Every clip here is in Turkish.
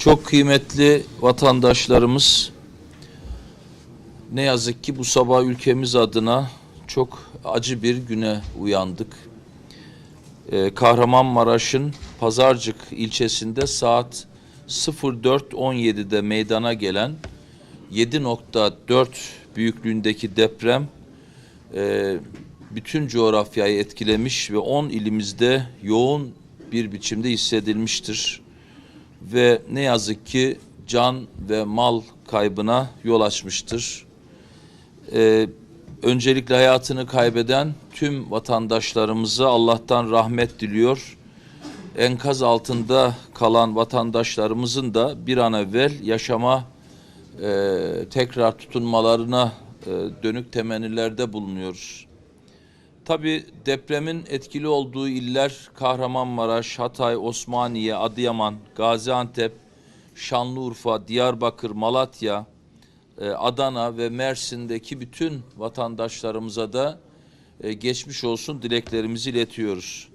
Çok kıymetli vatandaşlarımız ne yazık ki bu sabah ülkemiz adına çok acı bir güne uyandık. Ee, Kahramanmaraş'ın Pazarcık ilçesinde saat 04.17'de meydana gelen 7.4 büyüklüğündeki deprem e, bütün coğrafyayı etkilemiş ve 10 ilimizde yoğun bir biçimde hissedilmiştir ve ne yazık ki can ve mal kaybına yol açmıştır. Ee, öncelikle hayatını kaybeden tüm vatandaşlarımıza Allah'tan rahmet diliyor. Enkaz altında kalan vatandaşlarımızın da bir an evvel yaşama e, tekrar tutunmalarına e, dönük temennilerde bulunuyoruz. Tabi depremin etkili olduğu iller Kahramanmaraş, Hatay, Osmaniye, Adıyaman, Gaziantep, Şanlıurfa, Diyarbakır, Malatya, e, Adana ve Mersin'deki bütün vatandaşlarımıza da e, geçmiş olsun dileklerimizi iletiyoruz.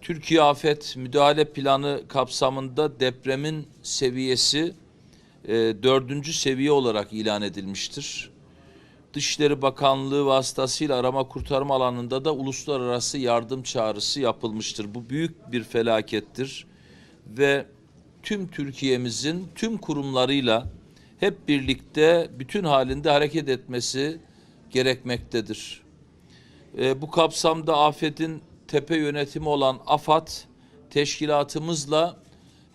Türkiye Afet Müdahale Planı kapsamında depremin seviyesi e, dördüncü seviye olarak ilan edilmiştir. Dışişleri Bakanlığı vasıtasıyla arama kurtarma alanında da uluslararası yardım çağrısı yapılmıştır. Bu büyük bir felakettir ve tüm Türkiye'mizin tüm kurumlarıyla hep birlikte bütün halinde hareket etmesi gerekmektedir. E, bu kapsamda afetin tepe yönetimi olan AFAD teşkilatımızla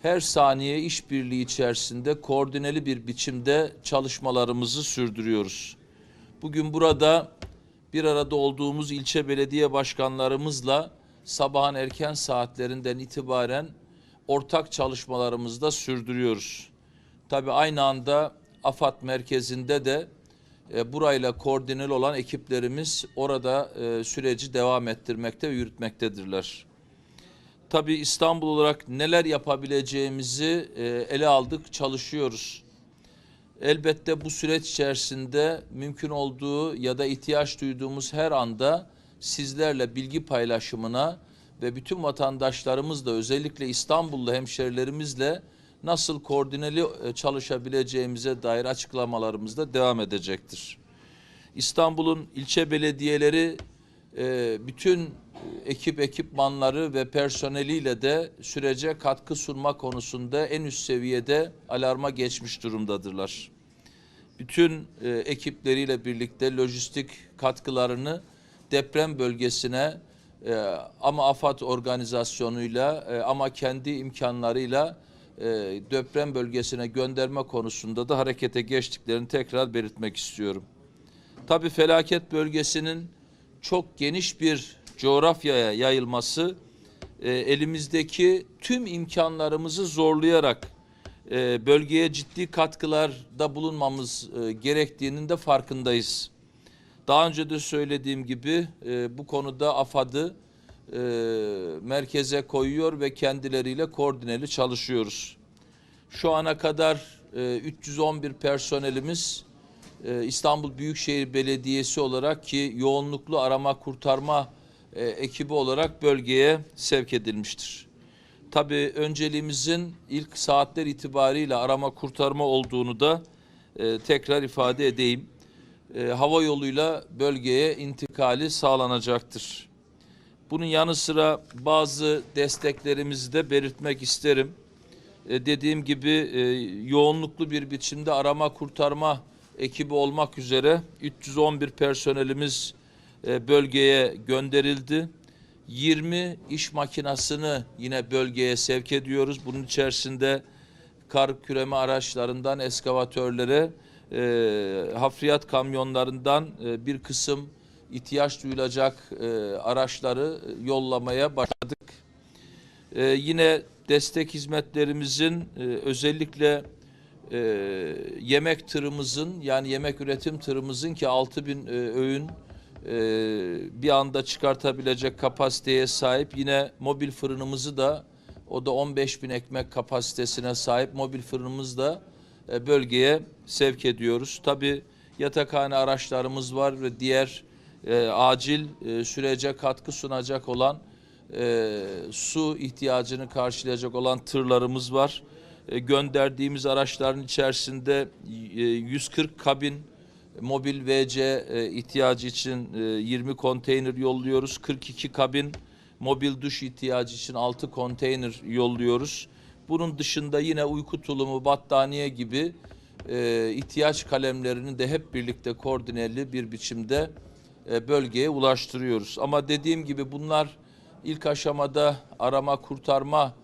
her saniye işbirliği içerisinde koordineli bir biçimde çalışmalarımızı sürdürüyoruz. Bugün burada bir arada olduğumuz ilçe belediye başkanlarımızla sabahın erken saatlerinden itibaren ortak çalışmalarımızı da sürdürüyoruz. Tabi aynı anda AFAD merkezinde de e, burayla koordineli olan ekiplerimiz orada e, süreci devam ettirmekte ve yürütmektedirler. Tabi İstanbul olarak neler yapabileceğimizi e, ele aldık, çalışıyoruz. Elbette bu süreç içerisinde mümkün olduğu ya da ihtiyaç duyduğumuz her anda sizlerle bilgi paylaşımına ve bütün vatandaşlarımızla özellikle İstanbullu hemşerilerimizle nasıl koordineli e, çalışabileceğimize dair açıklamalarımız da devam edecektir. İstanbul'un ilçe belediyeleri e, bütün ekip ekipmanları ve personeliyle de sürece katkı sunma konusunda en üst seviyede alarma geçmiş durumdadırlar. Bütün e, ekipleriyle birlikte lojistik katkılarını deprem bölgesine e, ama AFAD organizasyonuyla e, ama kendi imkanlarıyla deprem bölgesine gönderme konusunda da harekete geçtiklerini tekrar belirtmek istiyorum. Tabii felaket bölgesinin çok geniş bir coğrafyaya yayılması e, elimizdeki tüm imkanlarımızı zorlayarak e, bölgeye ciddi katkılarda bulunmamız e, gerektiğinin de farkındayız. Daha önce de söylediğim gibi e, bu konuda AFAD'ı e, merkeze koyuyor ve kendileriyle koordineli çalışıyoruz. Şu ana kadar e, 311 personelimiz e, İstanbul Büyükşehir Belediyesi olarak ki yoğunluklu arama kurtarma e, ekibi olarak bölgeye sevk edilmiştir. Tabii önceliğimizin ilk saatler itibariyle arama kurtarma olduğunu da e, tekrar ifade edeyim. E, hava yoluyla bölgeye intikali sağlanacaktır. Bunun yanı sıra bazı desteklerimizi de belirtmek isterim. E, dediğim gibi e, yoğunluklu bir biçimde arama kurtarma ekibi olmak üzere 311 personelimiz bölgeye gönderildi. 20 iş makinasını yine bölgeye sevk ediyoruz. Bunun içerisinde kar küreme araçlarından eskavatörlere, e, hafriyat kamyonlarından e, bir kısım ihtiyaç duyulacak e, araçları yollamaya başladık. E, yine destek hizmetlerimizin e, özellikle e, yemek tırımızın yani yemek üretim tırımızın ki 6000 e, öğün e, bir anda çıkartabilecek kapasiteye sahip. Yine mobil fırınımızı da o da 15 bin ekmek kapasitesine sahip mobil fırınımız da e, bölgeye sevk ediyoruz. Tabi yatakhane araçlarımız var ve diğer e, acil e, sürece katkı sunacak olan e, su ihtiyacını karşılayacak olan tırlarımız var. e, gönderdiğimiz araçların içerisinde e, 140 kabin mobil VC e, ihtiyacı için e, 20 konteyner yolluyoruz. 42 kabin mobil duş ihtiyacı için 6 konteyner yolluyoruz. Bunun dışında yine uyku tulumu, battaniye gibi e, ihtiyaç kalemlerini de hep birlikte koordineli bir biçimde e, bölgeye ulaştırıyoruz. Ama dediğim gibi bunlar ilk aşamada arama kurtarma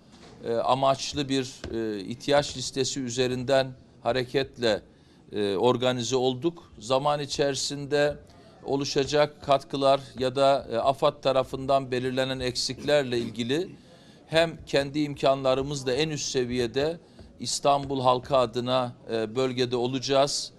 e, amaçlı bir e, ihtiyaç listesi üzerinden hareketle e, organize olduk. Zaman içerisinde oluşacak katkılar ya da e, AFAD tarafından belirlenen eksiklerle ilgili hem kendi imkanlarımızla en üst seviyede İstanbul halkı adına e, bölgede olacağız.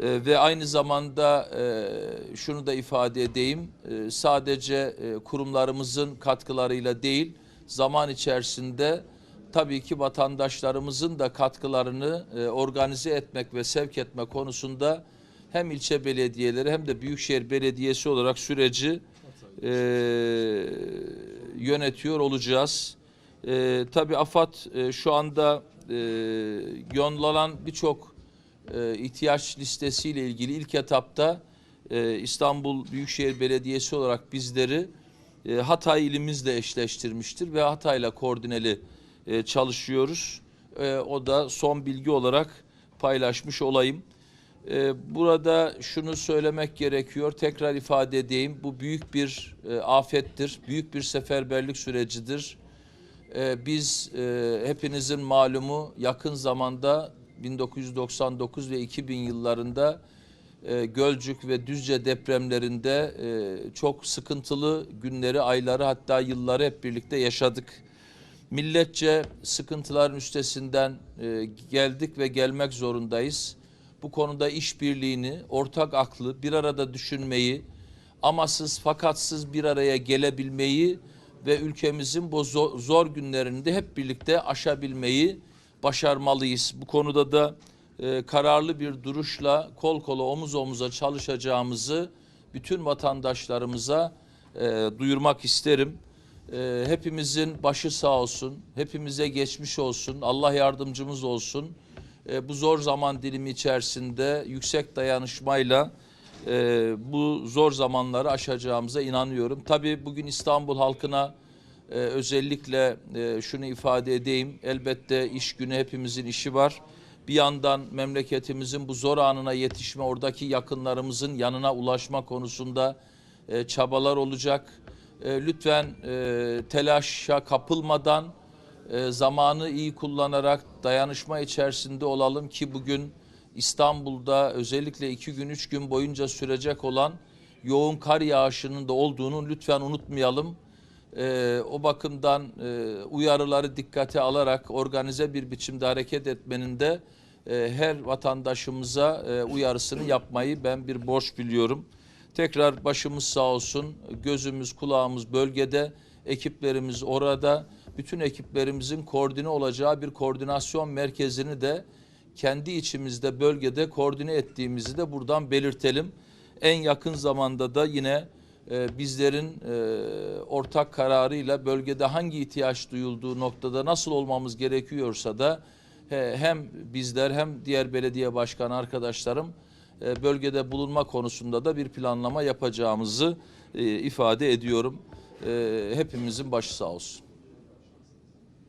E, ve aynı zamanda e, şunu da ifade edeyim, e, sadece e, kurumlarımızın katkılarıyla değil, zaman içerisinde tabii ki vatandaşlarımızın da katkılarını e, organize etmek ve sevk etme konusunda hem ilçe belediyeleri hem de Büyükşehir Belediyesi olarak süreci e, yönetiyor olacağız. E, tabii AFAD e, şu anda e, yollanan birçok e, ihtiyaç listesiyle ilgili ilk etapta e, İstanbul Büyükşehir Belediyesi olarak bizleri e, Hatay ilimizle eşleştirmiştir ve Hatay'la koordineli e, çalışıyoruz. E, o da son bilgi olarak paylaşmış olayım. E, burada şunu söylemek gerekiyor, tekrar ifade edeyim. Bu büyük bir e, afettir, büyük bir seferberlik sürecidir. E, biz e, hepinizin malumu yakın zamanda 1999 ve 2000 yıllarında e, Gölcük ve Düzce depremlerinde e, çok sıkıntılı günleri, ayları hatta yılları hep birlikte yaşadık. Milletçe sıkıntıların üstesinden e, geldik ve gelmek zorundayız. Bu konuda işbirliğini, ortak aklı bir arada düşünmeyi, amasız fakatsız bir araya gelebilmeyi ve ülkemizin bu zor, zor günlerini de hep birlikte aşabilmeyi başarmalıyız. Bu konuda da e, kararlı bir duruşla kol kola omuz omuza çalışacağımızı bütün vatandaşlarımıza e, duyurmak isterim. E, hepimizin başı sağ olsun, hepimize geçmiş olsun, Allah yardımcımız olsun. E, bu zor zaman dilimi içerisinde yüksek dayanışmayla e, bu zor zamanları aşacağımıza inanıyorum. Tabii bugün İstanbul halkına e, özellikle e, şunu ifade edeyim. Elbette iş günü hepimizin işi var. Bir yandan memleketimizin bu zor anına yetişme, oradaki yakınlarımızın yanına ulaşma konusunda e, çabalar olacak. E, lütfen e, telaşa kapılmadan e, zamanı iyi kullanarak dayanışma içerisinde olalım ki bugün İstanbul'da özellikle iki gün üç gün boyunca sürecek olan yoğun kar yağışının da olduğunu lütfen unutmayalım. E, o bakımdan e, uyarıları dikkate alarak organize bir biçimde hareket etmenin de e, her vatandaşımıza e, uyarısını yapmayı ben bir borç biliyorum. Tekrar başımız sağ olsun, gözümüz kulağımız bölgede, ekiplerimiz orada, bütün ekiplerimizin koordine olacağı bir koordinasyon merkezini de kendi içimizde bölgede koordine ettiğimizi de buradan belirtelim. En yakın zamanda da yine e, bizlerin e, ortak kararıyla bölgede hangi ihtiyaç duyulduğu noktada nasıl olmamız gerekiyorsa da he, hem bizler hem diğer belediye başkanı arkadaşlarım bölgede bulunma konusunda da bir planlama yapacağımızı e, ifade ediyorum. E, hepimizin başı sağ olsun.